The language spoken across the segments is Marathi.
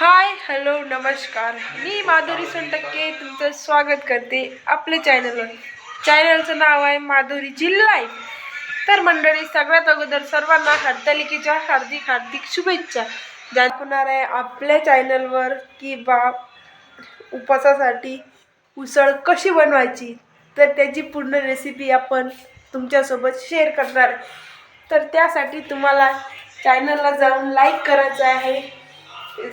हाय हॅलो नमस्कार. मी माधुरी सोनटक्के तुमचं स्वागत करते आपल्या चॅनलवर चॅनलचं नाव आहे माधुरी जिल्हा तर मंडळी सगळ्यात अगोदर सर्वांना हरतालिकेच्या हार्दिक हार्दिक शुभेच्छा. दाखवणार आहे आपल्या चॅनलवर की बा उपवासासाठी उसळ कशी बनवायची तर त्याची पूर्ण रेसिपी आपण तुमच्यासोबत शेअर करणार तर त्यासाठी तुम्हाला चॅनलला जाऊन लाईक करायचं आहे.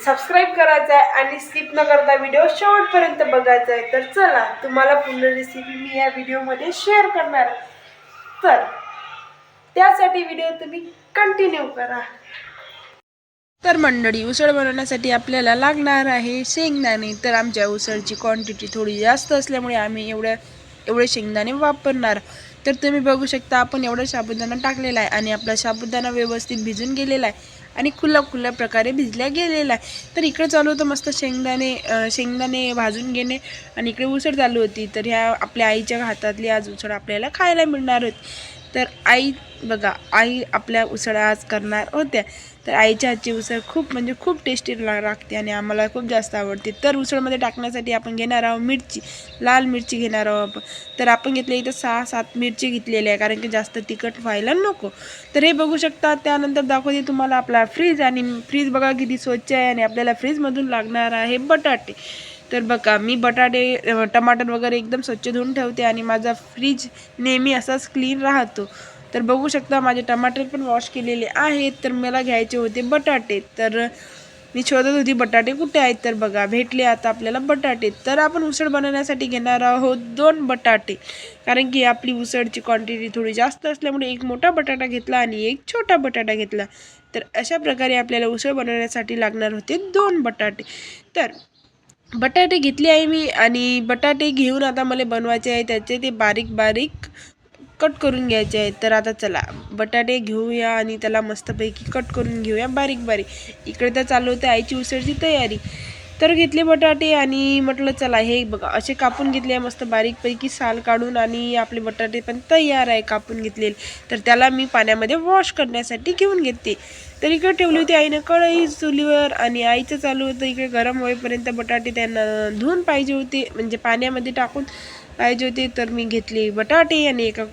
सबस्क्राईब करायचं आहे आणि स्किप न करता व्हिडिओ शेवटपर्यंत बघायचा आहे. तर चला तुम्हाला पूर्ण रेसिपी मी या व्हिडिओमध्ये शेअर करणार आहे. तर त्यासाठी व्हिडिओ तुम्ही कंटिन्यू करा. तर मंडळी उसळ बनवण्यासाठी आपल्याला लागणार आहे शेंगदाणे. तर आमच्या उसळची क्वांटिटी थोडी जास्त असल्यामुळे आम्ही एवढ्या एवढे शेंगदाणे वापरणार. तर तुम्ही बघू शकता आपण एवढा साबुदाणा टाकलेला आहे आणि आपला साबुदाणा व्यवस्थित भिजून गेलेला आहे. आणि खुल्या खुल्या प्रकारे भिजल्या गेलेला आहे तर इकडे चालू होतं मस्त शेंगदाणे शेंगदाणे भाजून घेणे. आणि इकडे उसळ चालू होती. तर ह्या आपल्या आईच्या हातातली आज उसळ आपल्याला खायला मिळणार होती. तर आई बघा आई आपल्या उसळ आज करणार होत्या. तर आईच्या आजची उसळ खूप म्हणजे खूप टेस्टी ला लागते आणि आम्हाला खूप जास्त आवडते. तर उसळमध्ये टाकण्यासाठी आपण घेणार आहोत मिरची लाल मिरची घेणार आहोत आपण. तर आपण घेतले इथं सहा सात मिरची घेतलेली आहे कारण की जास्त तिखट व्हायला नको. तर हे बघू शकता त्यानंतर दाखवते तुम्हाला आपला फ्रीज आणि फ्रीज बघा किती स्वच्छ आहे आणि आपल्याला फ्रीजमधून लागणार आहे बटाटे. तर बघा मी बटाटे टमाटर वगैरे एकदम स्वच्छ धुवून ठेवते आणि माझा फ्रीज नेहमी असाच क्लीन राहतो. तर बघू शकता माझे टमाटर पण वॉश केलेले आहेत. तर मला घ्यायचे होते बटाटे. तर मी शोधत होती बटाटे कुठे आहेत? तर बघा भेटले आता आपल्याला बटाटे. तर आपण उसळ बनवण्यासाठी घेणार आहोत दोन बटाटे. कारण की आपली उसळची क्वांटिटी थोडी जास्त असल्यामुळे एक मोठा बटाटा घेतला आणि एक छोटा बटाटा घेतला. तर अशा प्रकारे आपल्याला उसळ बनवण्यासाठी लागणार होते दोन बटाटे. तर बटाटे घेतले आहे मी आणि बटाटे घेऊन आता मला बनवायचे आहे. त्याचे ते बारीक बारीक कट करून घ्यायचे आहे. तर आता चला बटाटे घेऊया आणि त्याला मस्तपैकी कट करून घेऊया बारीक बारीक. इकडे तर चालू होते आईची उसळची तयारी. तर घेतले बटाटे आणि म्हटलं चला हे बघा असे कापून घेतले आहे मस्त बारीकपैकी साल काढून आणि आपले बटाटे पण तयार आहे कापून घेतलेले. तर त्याला मी पाण्यामध्ये वॉश करण्यासाठी घेऊन घेते. तर इकडे ठेवली होती आईनं कढई चुलीवर आणि आईचं चालू होतं. इकडे गरम होईपर्यंत बटाटे त्यांना धुवून पाहिजे होते म्हणजे पाण्यामध्ये टाकून पाहिजे होते. तर मी घेतले बटाटे आणि एका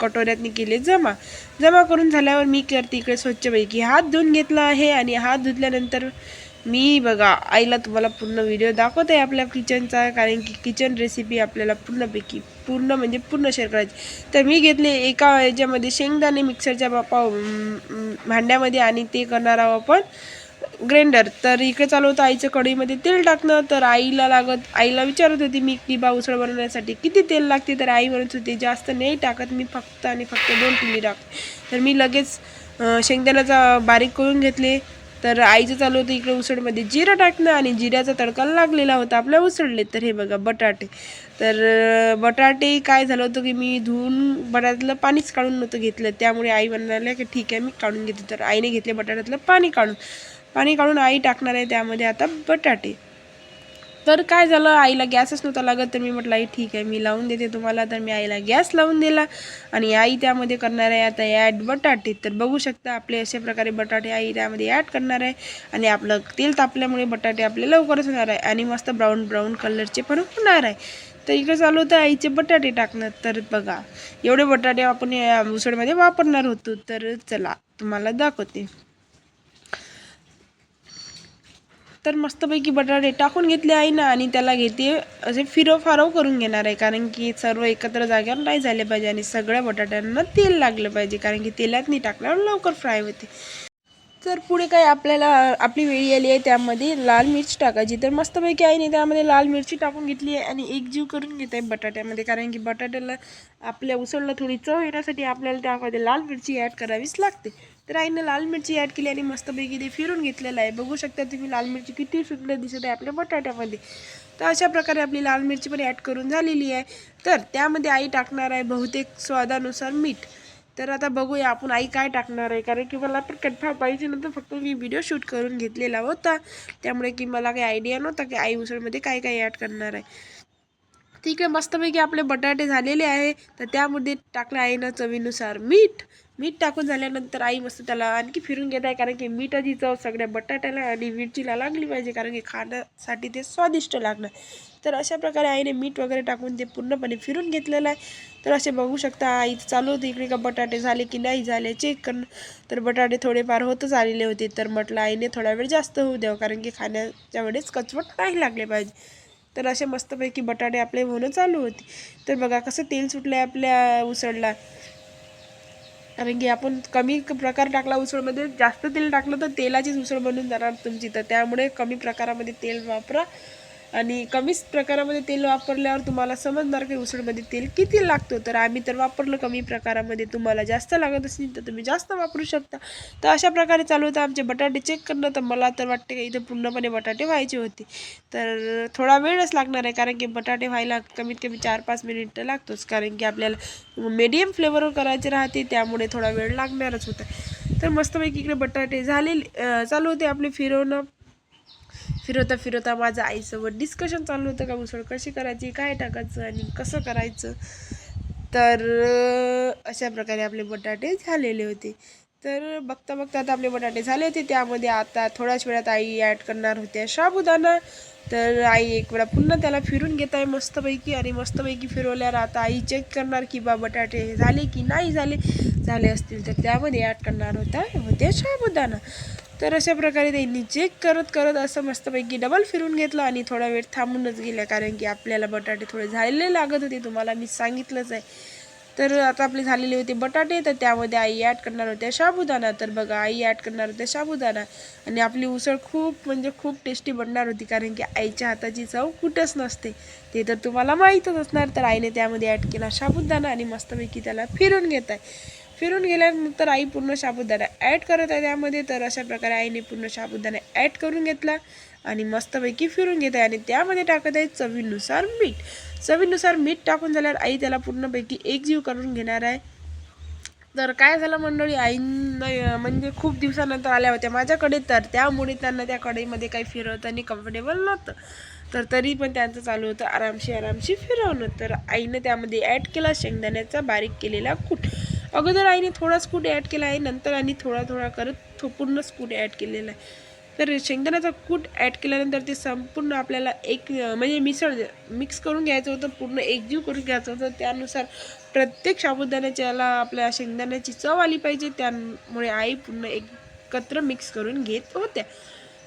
कटोऱ्यातनी केले जमा. जमा करून झाल्यावर मी करते इकडे स्वच्छपैकी हात धुवून घेतला आहे आणि हात धुतल्यानंतर मी बघा आईला तुम्हाला पूर्ण व्हिडिओ दाखवत आहे आपल्या किचनचा कारण की किचन रेसिपी आपल्याला पूर्णपैकी पूर्ण म्हणजे पूर्ण शेअर करायची. तर मी घेतले एका याच्यामध्ये शेंगदाणे मिक्सरच्या बापा भांड्यामध्ये आणि ते करणार आहोत आपण ग्राइंडर तर इकडे चालू होतं आईचं कढईमध्ये तेल टाकणं. तर आईला लागत आईला विचारत होती मी किबा बा उसळ बनवण्यासाठी किती तेल लागते? तर आई म्हणत होती जास्त नाही टाकत मी फक्त आणि फक्त दोन पिल्ली टाकते. तर मी लगेच शेंगदाण्याचा बारीक करून घेतले. तर आईचं चालू होतं इकडे उसळमध्ये. जिरं टाकणं आणि जिऱ्याचा तडका लागलेला होता आपल्या उसळले तर हे बघा बटाटे. तर बटाटे काय झालं होतं की मी धुवून बटाट्यातलं पाणीच काढून नव्हतं घेतलं. त्यामुळे आई म्हणाल्या की ठीक आहे मी काढून घेते. तर आईने घेतले बटाट्यातलं पाणी काढून. पाणी काढून आई टाकणार आहे त्यामध्ये आता बटाटे. तर काय झालं? आईला गॅसच नव्हता लागत. तर मी म्हटलं आई ठीक आहे मी लावून देते तुम्हाला. तर मी आईला गॅस लावून दिला. आणि आई त्यामध्ये करणार आहे आता ॲड बटाटे. तर बघू शकता आपले अशा प्रकारे बटाटे आई त्यामध्ये ॲड करणार आहे. आणि आपलं तेल तापल्यामुळे बटाटे आपले लवकरच होणार आहे. आणि मस्त ब्राऊन ब्राऊन कलरचे पण होणार आहे. तर इकडे चालू होतं आईचे बटाटे टाकणं. तर बघा एवढे बटाटे आपण या उसळमध्ये वापरणार होतो. तर चला तुम्हाला दाखवते. तर मस्तपैकी बटाटे टाकून घेतले आहे ना आणि त्याला घेते असे फिरव फारव करून घेणार आहे. कारण की सर्व एकत्र जागेवर नाही झाले पाहिजे आणि सगळ्या बटाट्यांना तेल लागलं पाहिजे. कारण की तेलात नाही टाकल्यावर लवकर फ्राय होते. तर पुढे काय आपल्याला आपली वेळी आली आहे त्यामध्ये लाल मिरची टाकायची. तर मस्तपैकी आईने त्यामध्ये लाल मिरची टाकून घेतली आहे आणि एकजीव करून घेत आहे बटाट्यामध्ये. कारण की बटाट्याला आपल्या उसळला थोडी चव येण्यासाठी आपल्याला त्यामध्ये लाल मिरची ॲड करावीच लागते. तर आईनं लाल मिरची ॲड केली आणि मस्तपैकी ते फिरून घेतलेलं आहे. बघू शकता तुम्ही लाल मिरची किती सुंदर दिसत आहे आपल्या बटाट्यामध्ये. तर अशा प्रकारे आपली लाल मिरची पण ॲड करून झालेली आहे. तर त्यामध्ये आई टाकणार आहे बहुतेक स्वादानुसार मीठ. तर आता बघूया आपण आई काय टाकणार आहे. कारण की मला पण कन्फर्म पाहिजे नंतर फक्त मी व्हिडिओ शूट करून घेतलेला होता. त्यामुळे की मला काही आयडिया नव्हता की आई उसळमध्ये काय काय ॲड करणार आहे. ठीक आहे मस्तपैकी आपले बटाटे झालेले आहे. तर त्यामध्ये टाकलं आहे ना चवीनुसार मीठ. मीठ टाकून झाल्यानंतर आई मस्त त्याला आणखी फिरून घेत आहे कारण की मिठाची चव सगळ्या बटाट्याला आणि मिरचीला लागली पाहिजे कारण की खाण्यासाठी ते स्वादिष्ट लागणार. तर अशा प्रकारे आईने मीठ वगैरे टाकून ते पूर्णपणे फिरून घेतलेलं आहे. तर असे बघू शकता आई चालू होती इकडे का बटाटे झाले की नाही झाले चेक करणं. तर बटाटे थोडेफार होतच आलेले होते तर म्हटलं आईने थोडा वेळ जास्त होऊ द्यावं कारण की खाण्याच्या वेळेस कचवट नाही लागले पाहिजे. तर असे मस्तपैकी बटाटे आपले होणं चालू होते. तर बघा कसं तेल सुटलं आहे आपल्या उसळला. कारण की आपण कमी क- प्रकार टाकला उसळमध्ये जास्त तेल टाकलं तर तेलाचीच उसळ बनून जाणार तुमची. तर त्यामुळे कमी प्रकारामध्ये तेल वापरा. आणि कमीच प्रकारामध्ये तेल वापरल्यावर तुम्हाला समजणार की उसळमध्ये तेल किती लागतो. तर आम्ही तर वापरलं कमी प्रकारामध्ये. तुम्हाला जास्त लागत असेल तर तुम्ही जास्त वापरू शकता. तर अशा प्रकारे चालू होतं. आमचे बटाटे चेक करणं तर मला तर वाटते की इथं पूर्णपणे बटाटे व्हायचे होते. तर थोडा वेळच लागणार आहे कारण की बटाटे व्हायला कमीत कमी चार पाच मिनिट लागतोच. कारण की आपल्याला मीडियम फ्लेवरवर करायचे राहते. त्यामुळे थोडा वेळ लागणारच होता. तर मस्तपैकी इकडे बटाटे झालेले चालू होते. आपले फिरवणं फिरवता फिरवता माझं आईसोबत डिस्कशन चालू होतं का उसळ कशी करायची काय टाकायचं आणि कसं करायचं. तर अशा प्रकारे आपले बटाटे झालेले होते. तर बघता बघता आता आपले बटाटे झाले होते. त्यामध्ये आता थोड्याच वेळात आई ॲड करणार होत्या साबुदाणा. तर आई एक वेळा पुन्हा त्याला फिरून घेत आहे मस्तपैकी आणि मस्तपैकी फिरवल्यावर आता आई चेक करणार की बा बटाटे झाले की नाही झाले. झाले असतील तर त्यामध्ये ॲड करणार होता होते साबुदाणा. तर अशा प्रकारे त्यांनी चेक करत करत असं मस्तपैकी डबल फिरून घेतलं आणि थोडा वेळ थांबूनच गेल्या. कारण की आपल्याला बटाटे थोडे झालेले लागत होते तुम्हाला मी सांगितलंच आहे. तर आता आपले झालेले होते बटाटे तर त्यामध्ये आई ॲड करणार होत्या साबुदाणा तर बघा आई ॲड करणार होत्या साबुदाणा आणि आपली उसळ खूप म्हणजे खूप टेस्टी बनणार होती कारण की आईच्या हाताची चव कुठंच नसते. ते तर तुम्हाला माहीतच असणार तर आईने त्यामध्ये ॲड केला साबुदाणा आणि मस्तपैकी त्याला फिरून घेत आहे. फिरून गेल्यानंतर आई पूर्ण साबुदाणा ॲड करत आहे त्यामध्ये तर अशा प्रकारे आईने पूर्ण साबुदाणा ॲड करून घेतला आणि मस्तपैकी फिरून घेत आहे आणि त्यामध्ये टाकत आहे चवीनुसार मीठ. चवीनुसार मीठ टाकून झाल्यावर आई त्याला पूर्णपैकी एकजीव करून घेणार आहे. तर काय झालं मंडळी आईंना म्हणजे खूप दिवसानंतर आल्या होत्या माझ्याकडे तर त्यामुळे त्यांना त्या कढईमध्ये काही फिरवताना कम्फर्टेबल नव्हतं. तर तरी पण त्यांचं चालू होतं आरामशी आरामशी फिरवणं. तर आईनं त्यामध्ये ॲड केला शेंगदाण्याचा बारीक केलेला कूट. अगोदर आईने थोडाच स्कूट ॲड केला आहे नंतर आणि थोडा थोडा करत थो पूर्णच स्कूट ॲड केलेला आहे. तर शेंगदाण्याचा कूट ॲड केल्यानंतर ते संपूर्ण आपल्याला एक म्हणजे मिसळ मिक्स करून घ्यायचं होतं पूर्ण एकजीव करून घ्यायचं होतं. त्यानुसार प्रत्येक साबुदाण्याच्याला आपल्या शेंगदाण्याची चव आली पाहिजे. त्यामुळे आई पूर्ण एकत्र मिक्स करून घेत होत्या.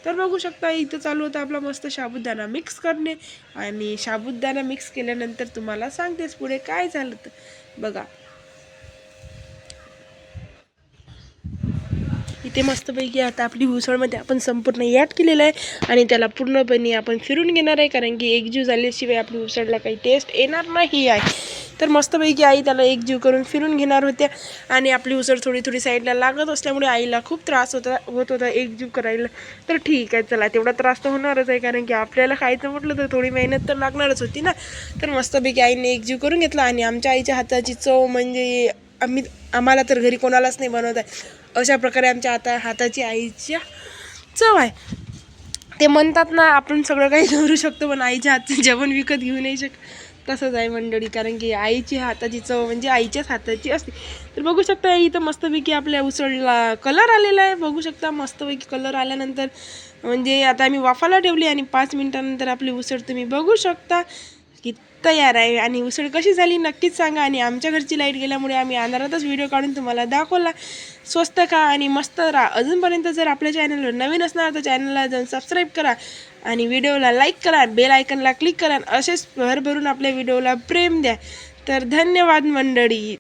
तर बघू शकता इथं चालू होतं आपला मस्त साबुदाणा मिक्स करणे. आणि साबुदाणा मिक्स केल्यानंतर तुम्हाला सांगतेच पुढे काय झालं तर. बघा इथे मस्तपैकी आता आपली उसळमध्ये आपण संपूर्ण ॲड केलेलं आहे आणि त्याला पूर्णपणे आपण फिरून घेणार आहे कारण की एकजीव झाल्याशिवाय आपली उसळला काही टेस्ट येणार नाही आहे. तर मस्तपैकी आई त्याला एकजीव करून फिरून घेणार होत्या आणि आपली उसळ थोडी थोडी साईडला लागत असल्यामुळे आईला खूप त्रास होता होत होता एकजीव करायला. तर ठीक आहे चला तेवढा त्रास तर होणारच आहे कारण की आपल्याला खायचं म्हटलं तर थोडी मेहनत तर लागणारच होती ना. तर मस्तपैकी आईने एकजीव करून घेतला आणि आमच्या आईच्या हाताची चव म्हणजे आम्ही आम्हाला तर घरी कोणालाच नाही बनवत आहे. अशा प्रकारे आमच्या आता हाताची आईच्या चव आहे. ते म्हणतात ना आपण सगळं काही करू शकतो पण आईच्या हातचं जेवण विकत घेऊ नाही शक तसंच आहे मंडळी कारण की आईची हाताची चव म्हणजे आईच्याच हाताची असते. तर बघू शकता इथं मस्तपैकी आपल्या उसळला कलर आलेला आहे. बघू शकता मस्तपैकी कलर आल्यानंतर म्हणजे आता आम्ही वाफाला ठेवली आणि पाच मिनिटानंतर आपली उसळ तुम्ही बघू शकता. की तयार आहे. आणि उसळ कशी झाली नक्कीच सांगा. आणि आमच्या घरची लाइट गेल्यामुळे आम्ही अंधारातच व्हिडिओ काढून तुम्हाला दाखवला. स्वस्त खा आणि मस्त राहा. अजूनपर्यंत जर आपल्या चॅनलवर नवीन असणार तर चॅनलला जाऊन सबस्क्राईब करा. आणि व्हिडिओला लाईक करा. बेल आयकनला क्लिक करा. असेच भरभरून आपल्या व्हिडिओला प्रेम द्या. तर धन्यवाद मंडळी.